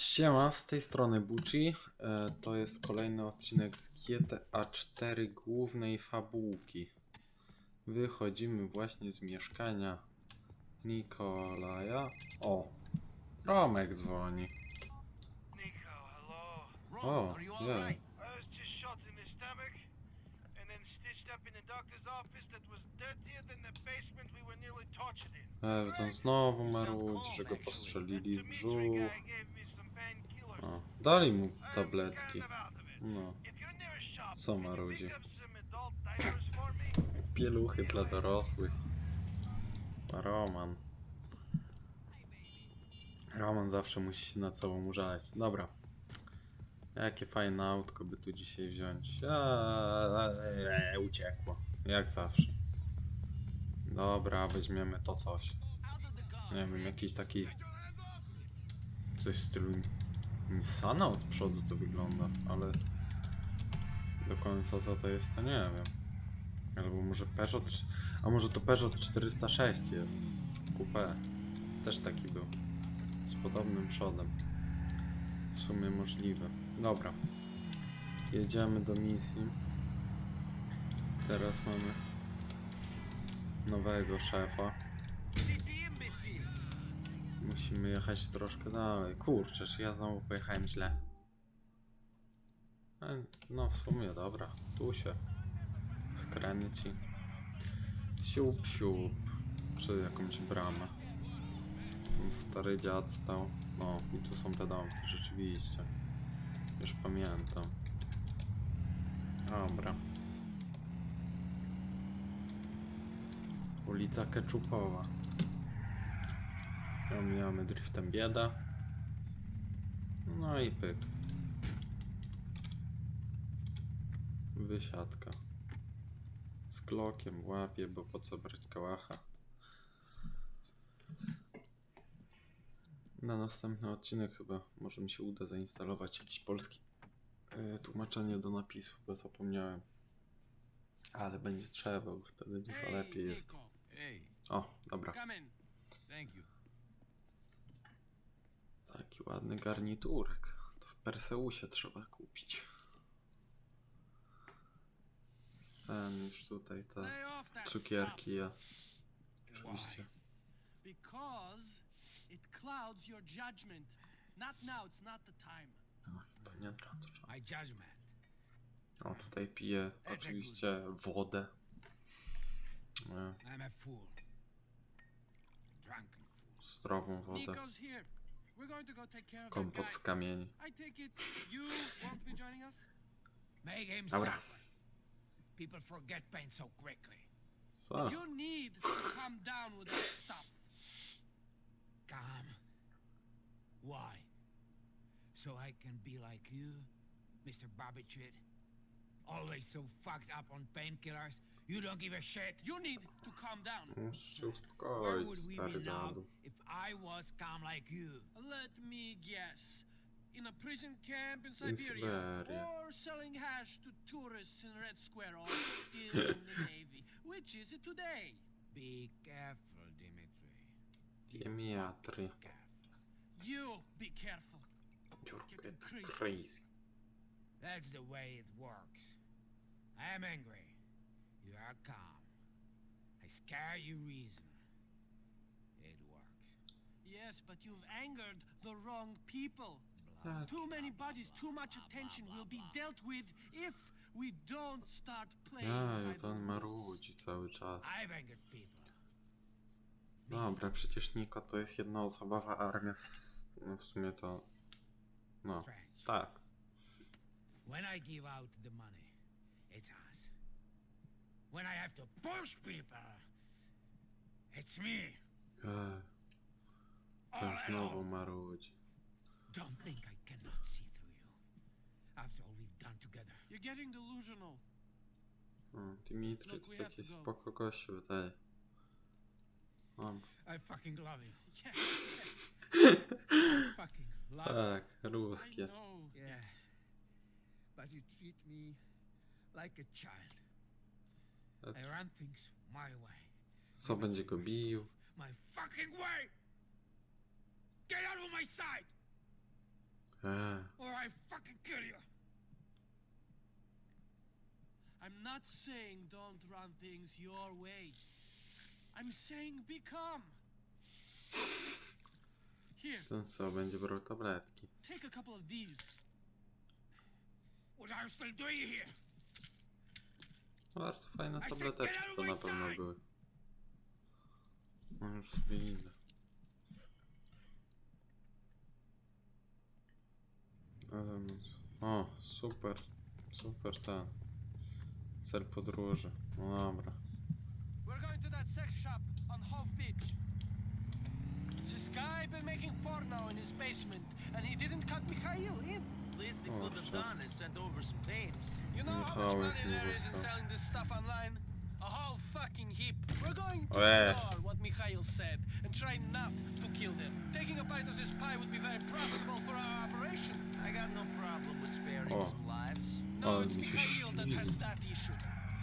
Siema, z tej strony Bucci. E, to jest kolejny odcinek z GTA 4 głównej fabułki. Wychodzimy właśnie z mieszkania Nikolaja. O, Romek dzwoni. Nico, hello. Are you yeah. alright? I was just shot in the stomach and then stitched up in the doctor's office that was dirtier than the basement we were nearly tortured in. E, ten znowu marudzi, że go postrzelili w brzuch. guy gave me some painkillers. O, dali mu tabletki. No, Co for me? pieluchy dla dorosłych. Roman. Roman zawsze musi się nad sobą użalać. Dobra. Jakie fajne autko by tu dzisiaj wziąć. Eee, uciekło. Jak zawsze. Dobra, weźmiemy to coś. Nie wiem, jakiś taki... Coś w stylu Nissana od przodu to wygląda, ale... Do końca co to jest, to nie wiem. Albo może Peugeot... A może to Peugeot 406 jest. Coupé. Też taki był. Z podobnym przodem. W sumie możliwe. Dobra. Jedziemy do misji. Teraz mamy nowego szefa. Musimy jechać troszkę dalej. Kurczę, czy ja znowu pojechałem źle. E, No w sumie dobra. Tu się skręci. Siup, siup. Przed jakąś bramę. Ten stary dziad stał. No i tu są te domki, rzeczywiście. Już pamiętam. Dobra. Ulica Keczupowa. Omijamy driftem bieda. No i pyk. Wysiadka. Z klokiem łapie, bo po co brać kałacha. Na następny odcinek chyba może mi się uda zainstalować jakiś polski e, tłumaczenie do napisu, bo zapomniałem. Ale będzie trzeba, bo wtedy dużo lepiej jest. O, dobra. Thank you. Ładny garniturek. To w Perseusie trzeba kupić. Ten już tutaj, te cukierki, ja. Oczywiście. Because it clouds your judgment. Not now, it's not the time. No, to nie. My judgment. O, tutaj piję oczywiście wodę. E, fool. Zdrową wodę. Nico's here. We're going to go take care of that Kompot guy. z kamieni. I take it you won't be joining us? Make him Dobra. suffer. People forget pain so quickly. Co? You need to calm down with that stuff. Calm. Why? So I can be like you, Mr. Barbitrid? Always so fucked up on painkillers, you don't give a shit. You need to calm down. Hmm, Musisz Where would we be now if I was calm like you? Let me guess. In a prison camp in Siberia. Or selling hash to tourists in Red Square or still in the Navy. Which is it today? Be careful, Dimitri. Diemiatry. Careful. You be careful. You're Getting getting crazy. crazy. That's the way it works. I am angry. You are calm. I scare you reason. It works. Yes, but you've angered the wrong people. Tak. Too many bodies, too much attention will be dealt with if we don't start playing on rules. marudzi cały czas. I've angered people. Dobra, przecież Niko to jest jednoosobowa armia. Z... No w sumie to. No, Strange. tak. When I give out the money, it's us. When I have to push people, it's me. Ej, All ten znowu marudzi. Don't think I cannot see through you. After all we've done together. You're getting delusional. O, Dimitri Look, to we have taki to spoko gościu wydaje. O, I fucking love you. Yes, yes. Fucking love. tak, I know. Yeah. But you treat me like a child. I run things my way. Co będzie go bił? My fucking way! Get out of my sight! Eee. or I fucking kill you. I'm not saying don't run things your way. I'm saying become. Here, Ten co, będzie brał tabletki. take a couple of these. What are you still doing here? Bardzo fajne tableteczki to na pewno były. No już sobie idę. Em, O, super, super ten. Cel podróży. No dobra. We're going to that sex shop on Hove Beach. This guy been making porno in his basement, and he didn't cut Mikhail in. Least they could have done is sent over some tapes. You know how much money jak there nie is in selling this stuff online? A whole fucking heap. We're going to Ojej. ignore what Mikhail said and try not to kill them. Taking a bite of this pie would be very profitable for our operation. I got no problem with sparing Oh. some lives. No, oh, it's Mikhail that has that issue.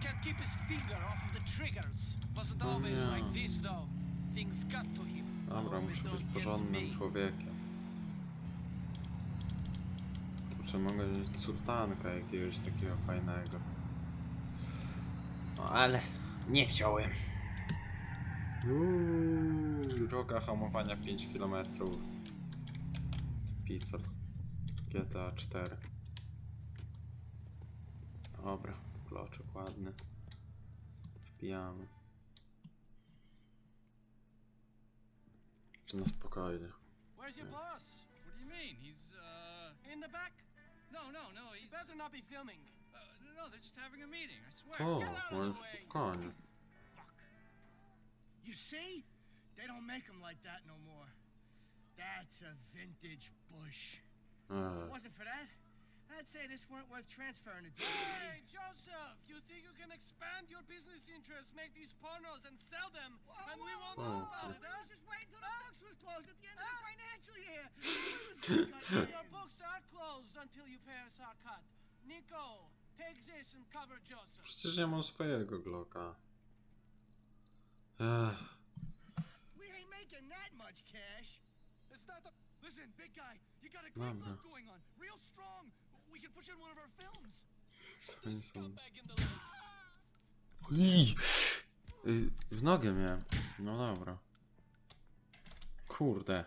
Can't keep his finger off of the triggers. Wasn't Oh, always yeah. like this though. Things got to him. Dobra, Hope it muszę don't być porządnym me. człowiekiem. Kurczę, mogę mieć sultanka jakiegoś takiego fajnego. No ale nie wziąłem. Uuu, droga hamowania 5 km. Pizza. GTA 4. Dobra, kloczek ładny. Wbijamy. Czy na spokojnie. Where's your boss? What do you mean? He's, uh. In the back? No, no, no, he's. You better not be filming. Uh, no, they're just having a meeting, I swear. O, Get out of the może way. spotkanie. Fuck. You see? They don't make them like that no more. That's a vintage bush. If it wasn't for that, I'd say this weren't worth transferring to Hey, Joseph! You think you can expand your business interests, make these pornos, and sell them, and we won't whoa. know about it, I was just waiting till the books was closed at the end of the financial year. until you us our cut. Nico, take this and cover Joseph. przecież ja mam swojego Glocka. Ech, We ain't making that much cash. It's not the. Listen, big guy, you got a great Dobra. look going on. Real strong. We can you in one of our films. są... Ui! Y, W nogę miałem. No dobra. Kurde.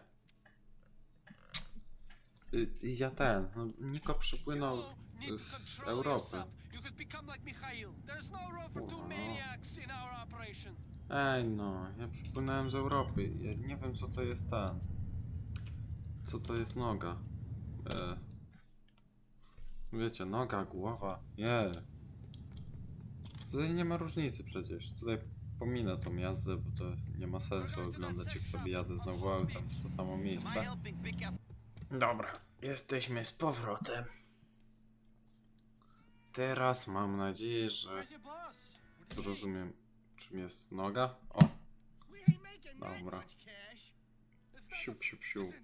Y, Ja ten, no, Niko przypłynął z Europy. no. Ej no, ja przypłynąłem z Europy. Ja nie wiem co to jest ten. Co to jest noga? E. Wiecie, noga, głowa. Nie. Tutaj nie ma różnicy przecież. Tutaj pominę tą jazdę, bo to nie ma sensu oglądać jak sobie jadę znowu autem w to samo miejsce. Dobra, jesteśmy z powrotem. Teraz mam nadzieję, że zrozumiem czym jest noga. O, Dobra. siup, siup, siup.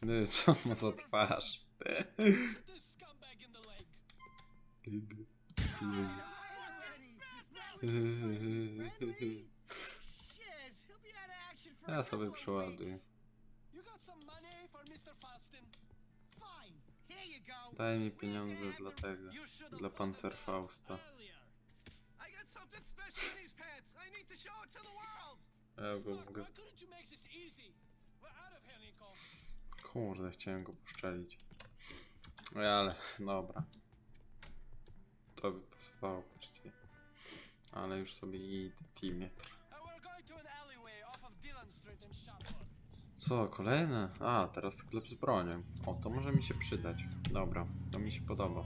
Ty, co ma za twarz? the, this scumbag Daj mi pieniądze dla tego, dla Panzerfausta. Ja go mogę... Kurde, chciałem go poszczelić. No ale, dobra. To by pasowało bardziej. Ale już sobie idę, Timetr. And we're going to an alleyway off of Dillon Street in Shopwood. Co, kolejne? A, teraz sklep z bronią. O, to może mi się przydać. Dobra, to mi się podoba.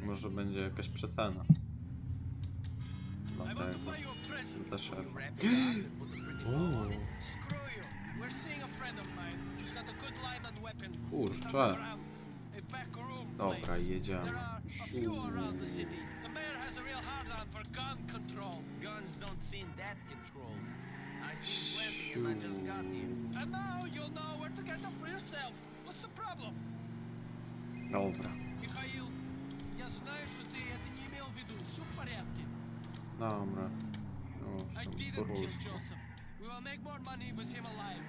Może będzie jakaś przecena. I want to Dlatego. buy you a present. Dla szefa. Kurczę. Dobra, jedziemy. There Добре. Михаил, я знаю, что ты это не имел в виду. Все в порядке. Добре. I didn't kill Joseph. We will make more money with him alive.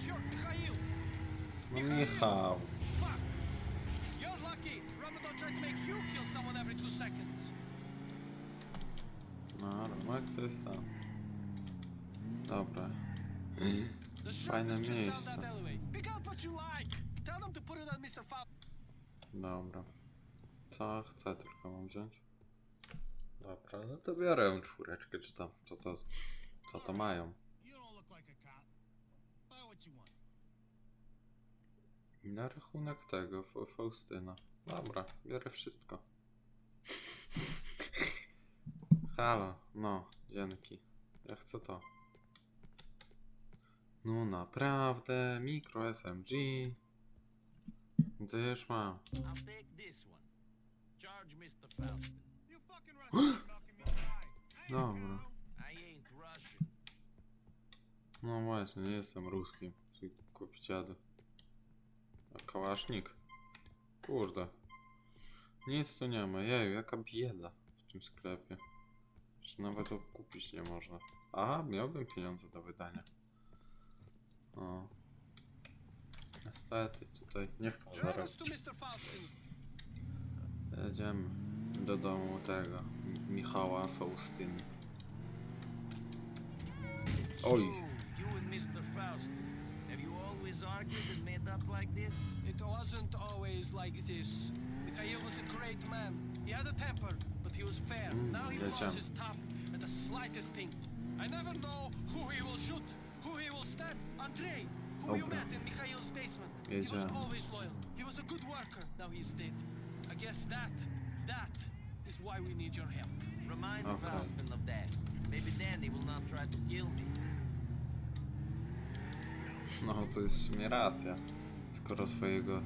Черт, Михаил! Михаил! Fuck! You're lucky. Ramadan tried to make you kill someone every two seconds. No, Romek to jest tam. Dobra. Fajne miejsce. Dobra. Co chcę tylko mam wziąć? Dobra, no to biorę czwóreczkę, czy tam, co to, co to mają. Na rachunek tego, Faustyna. Dobra, biorę wszystko. Halo, no, dzięki. Ja chcę to. No naprawdę, mikro SMG. To już mam. Dobra. No właśnie, nie jestem ruskim. Kupić A kałasznik? Kurde. Nic tu nie ma. Jeju, jaka bieda w tym sklepie. Że nawet to kupić nie można. A, miałbym pieniądze do wydania. O. Niestety, tutaj nie chcę zarobić. Jedziemy do domu tego Michała Faustyny. Oj. Have you always argued and made up like this? It wasn't always like this. Mikhail was a great man. He had a temper, he was fair. Mm, now he blows his top at the slightest thing. I never know who he will shoot, who he will stab. Andrei, who you Dobra. met in Mikhail's basement. He was always loyal. He was a good worker. Now he's dead. I guess that, that is why we need your help. Remind Okay. Faustin of that. Maybe then he will not try to kill me. No, to jest w sumie racja. Skoro swojego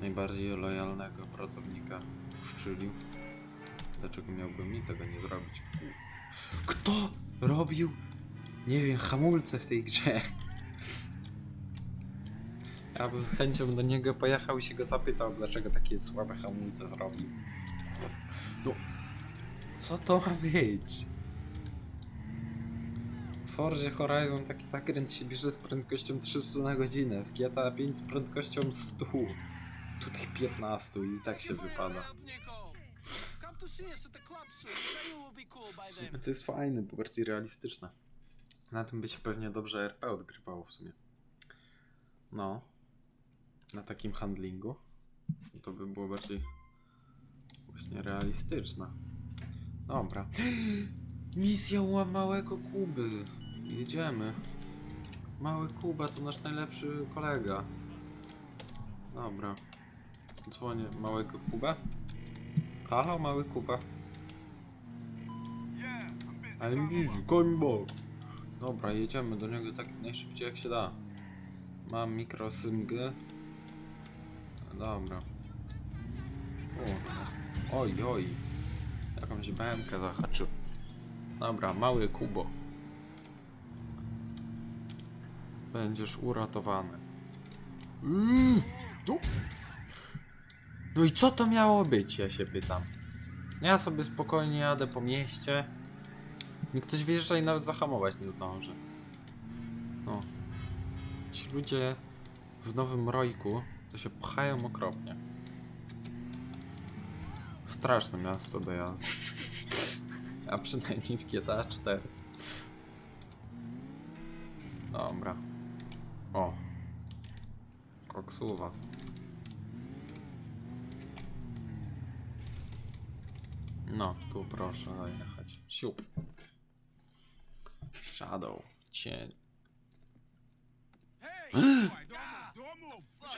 najbardziej lojalnego pracownika uszczylił, dlaczego miałby mi tego nie zrobić? Kto robił, nie wiem, hamulce w tej grze? Ja bym z chęcią do niego pojechał i się go zapytał, dlaczego takie słabe hamulce zrobił. No, co to ma być? W Forzie Horizon taki zakręt się bierze z prędkością 300 na godzinę, w GTA 5 z prędkością 100. Tutaj 15 i tak się wypada. Sumie to jest fajne, bo bardziej realistyczne. Na tym by się pewnie dobrze RP odgrywało w sumie. No. Na takim handlingu. To by było bardziej właśnie realistyczne. Dobra. Misja u małego Kuby. Jedziemy. Mały Kuba to nasz najlepszy kolega. Dobra. Dzwonię małego Kuba. Halo, mały Kuba. I'm busy. Back. Dobra, jedziemy do niego tak najszybciej jak się da. Mam mikrosymgę. Dobra. O, oj, oj. Jakąś BMK zahaczył. Dobra, mały Kubo. Będziesz uratowany. Tu- No i co to miało być, ja się pytam. Ja sobie spokojnie jadę po mieście. Mi ktoś wjeżdża i nawet zahamować nie zdąży. No. Ci ludzie w Nowym Rojku to się pchają okropnie. Straszne miasto do jazdy. A przynajmniej w GTA 4. Dobra. O. Koksuwa. No, tu proszę zajechać. Siup. Shadow. Cień.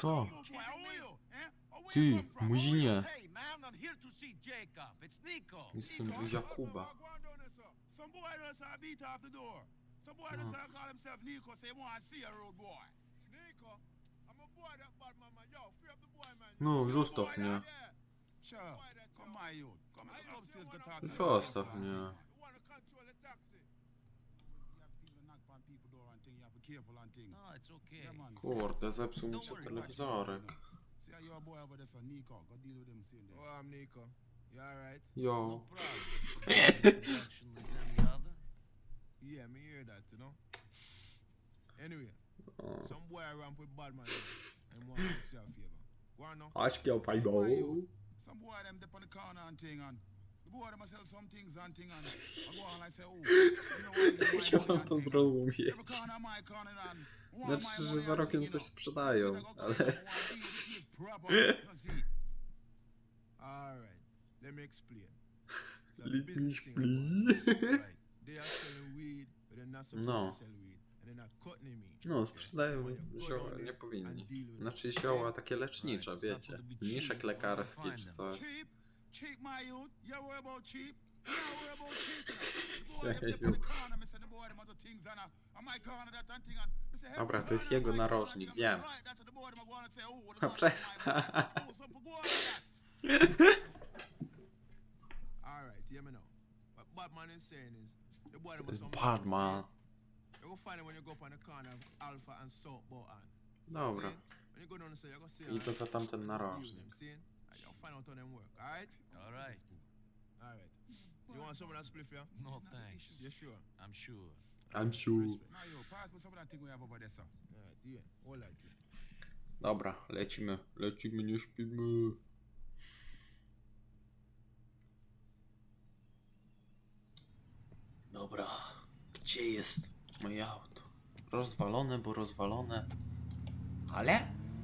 Co? Ty, muzinie. Jestem tu Jakuba. No, zostaw mnie. To Zostaw mnie. Kurde, zepsuł mi się telewizorek. Your Yo. Yeah, me hear that, you know. Anyway, some boy ramp with bad man. And want to see a favor. Go on now. Aśpiał fajną. Some boy them dip on the corner and thing and the boy them sell some things and thing and I go on and I say, oh, you know ja mam to zrozumieć? Every corner my corner and my Znaczy, że money za and rokiem thing, coś you know. sprzedają, ale... Alright, let me explain. It's a Let me business thing explain. about it. Right. They are selling weed, but they're not supposed No. to sell weed. No, sprzedają zioła, nie powinni. Znaczy zioła takie lecznicze, wiecie. Mniszek lekarski czy coś. Dobra, to jest jego narożnik, wiem. a No przestań. Batman is saying is the boy them a some Batman. You go find it when you go up on the corner of Alpha and South Button. Dobra. When you go down the side, you go see I to za tamten narożnik. you'll find out how them work, alright? Alright. Alright. You want some of that spliff, yeah? No thanks. You sure? I'm sure. I'm sure. Now you pass me some of that thing we have over there, sir. Alright, yeah. All right. yeah. Dobra, lecimy. Lecimy, nie śpimy. Dobra, gdzie jest moje auto? Rozwalone, bo rozwalone, ale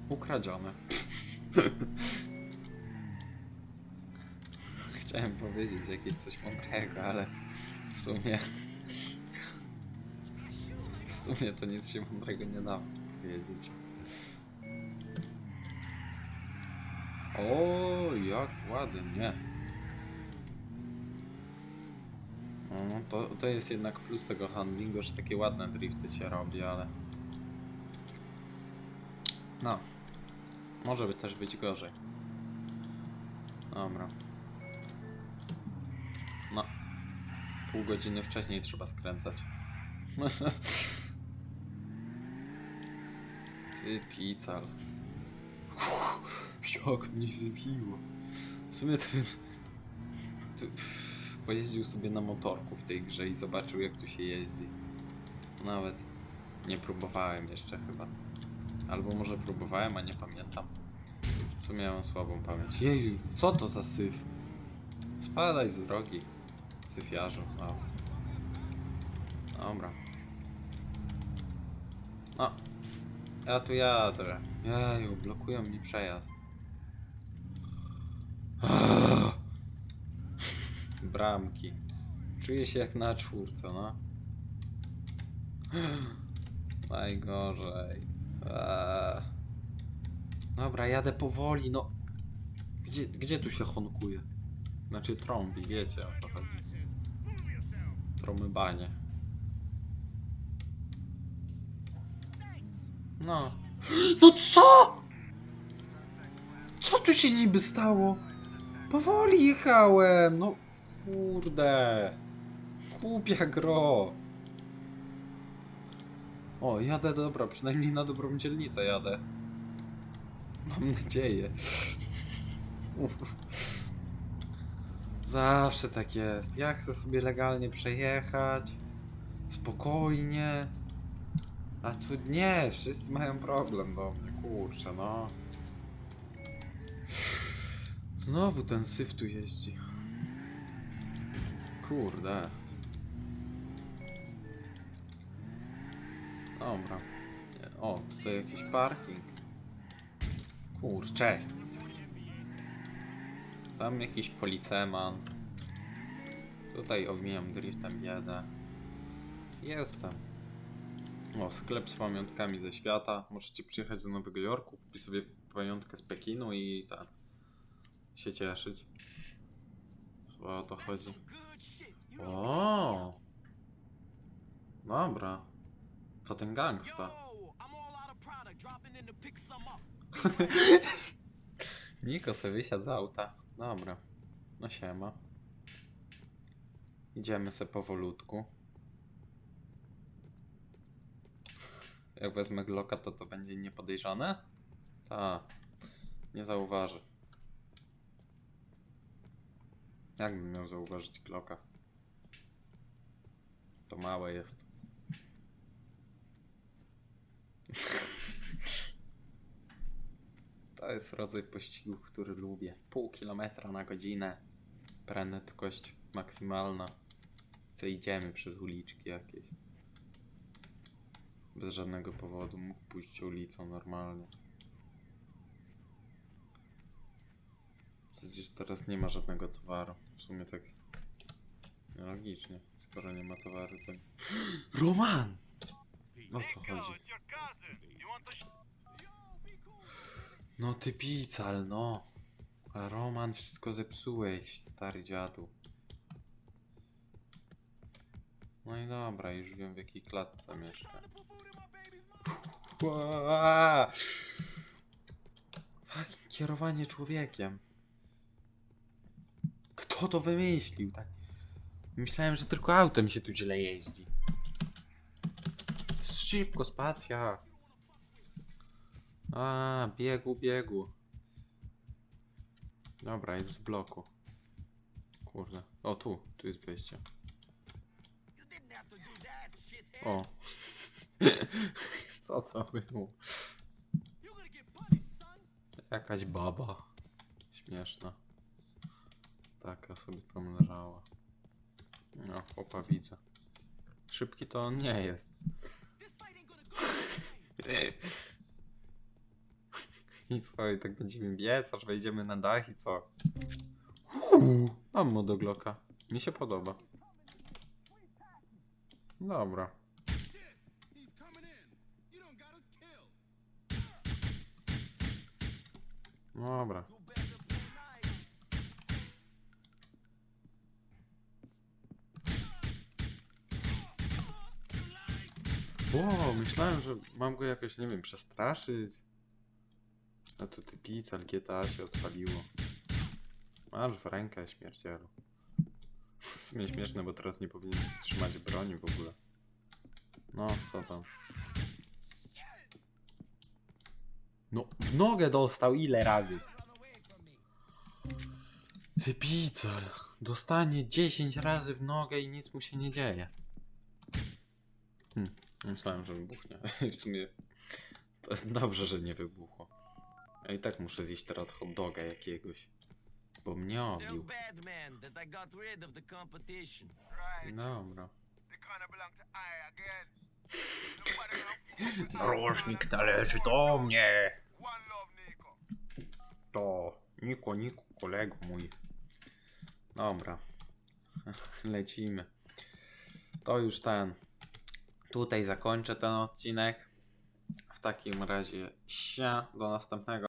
ukradzione. Chciałem powiedzieć jakieś coś mądrego, ale w sumie... W sumie to nic się mądrego nie da powiedzieć. O, jak ładnie. No, to, to jest jednak plus tego handlingu, że takie ładne drifty się robi, ale... No. Może by też być gorzej. Dobra. No. Pół godziny wcześniej trzeba skręcać. Ty pical. Jak mnie wybiło. W sumie to to pojeździł sobie na motorku w tej grze i zobaczył jak tu się jeździ. Nawet nie próbowałem jeszcze chyba. Albo może próbowałem, a nie pamiętam. W sumie mam słabą pamięć. Jeju, co to za syf? Spadaj z drogi. Syfiarzu. Wow. Dobra. No. Ja tu jadę. Jeju, blokują mi przejazd. Bramki. Czuję się jak na czwórce, no. Najgorzej. Eee. Dobra, jadę powoli, no. Gdzie, gdzie tu się honkuje? Znaczy trąbi, wiecie o co chodzi. Tromybanie. No. No co? Co tu się niby stało? Powoli jechałem, no kurde. Głupia gro. O, jadę, dobra, przynajmniej na dobrą dzielnicę jadę. Mam nadzieję. Zawsze tak jest. Ja chcę sobie legalnie przejechać. Spokojnie. A tu nie, wszyscy mają problem do mnie, kurczę, no. Znowu ten syf tu jeździ. Kurde. Dobra. O, tutaj jakiś parking. Kurczę. Tam jakiś policeman. Tutaj omijam driftem biedę. Jestem. O, sklep z pamiątkami ze świata. Możecie przyjechać do Nowego Jorku, kupić sobie pamiątkę z Pekinu i tak się cieszyć. Chyba o to chodzi. O! Dobra. To ten gangsta. Niko sobie wysiadł z auta. Dobra. No siema. Idziemy sobie powolutku. Jak wezmę Glocka, to to będzie niepodejrzane? Ta. Nie zauważy. Jakbym miał zauważyć Glocka? To małe jest. To jest rodzaj pościgu, który lubię. Pół kilometra na godzinę. Prędkość maksymalna. Co idziemy przez uliczki jakieś. Bez żadnego powodu mógł pójść ulicą normalnie. Przecież teraz nie ma żadnego towaru. W sumie tak logicznie. Skoro nie ma towaru, to... Roman! O co chodzi? No ty pical, no. A Roman, wszystko zepsułeś, stary dziadu. No i dobra, już wiem w jakiej klatce mieszka. Fucking kierowanie człowiekiem. Kto to wymyślił, tak? Myślałem, że tylko autem się tu źle jeździ. Szybko, spacja. A, biegu, biegu. Dobra, jest w bloku. Kurde. O, tu, tu jest shithead. O. Co to było? Jakaś baba. Śmieszna. Taka sobie tam leżała. No, chłopa widzę. Szybki to on nie jest. I co, i tak będziemy biec, aż wejdziemy na dach i co? Mam modoglocka. Mi się podoba. Dobra. Shit! O, myślałem, że mam go jakoś, nie wiem, przestraszyć. A tu ty pical GTA się odpaliło. Masz w rękę śmiercielu. W sumie śmieszne, bo teraz nie powinien trzymać broni w ogóle. No, co tam? No, w nogę dostał ile razy? Ty pical. Dostanie 10 razy w nogę i nic mu się nie dzieje. Myślałem, że wybuchnie. W sumie to jest dobrze, że nie wybuchło. Ja i tak muszę zjeść teraz hot doga jakiegoś. Bo mnie obił. Dobra. Rożnik należy do mnie. To Niko, Niko, kolego mój. Dobra. Lecimy. To już ten. Tutaj zakończę ten odcinek. W takim razie, sia, do następnego.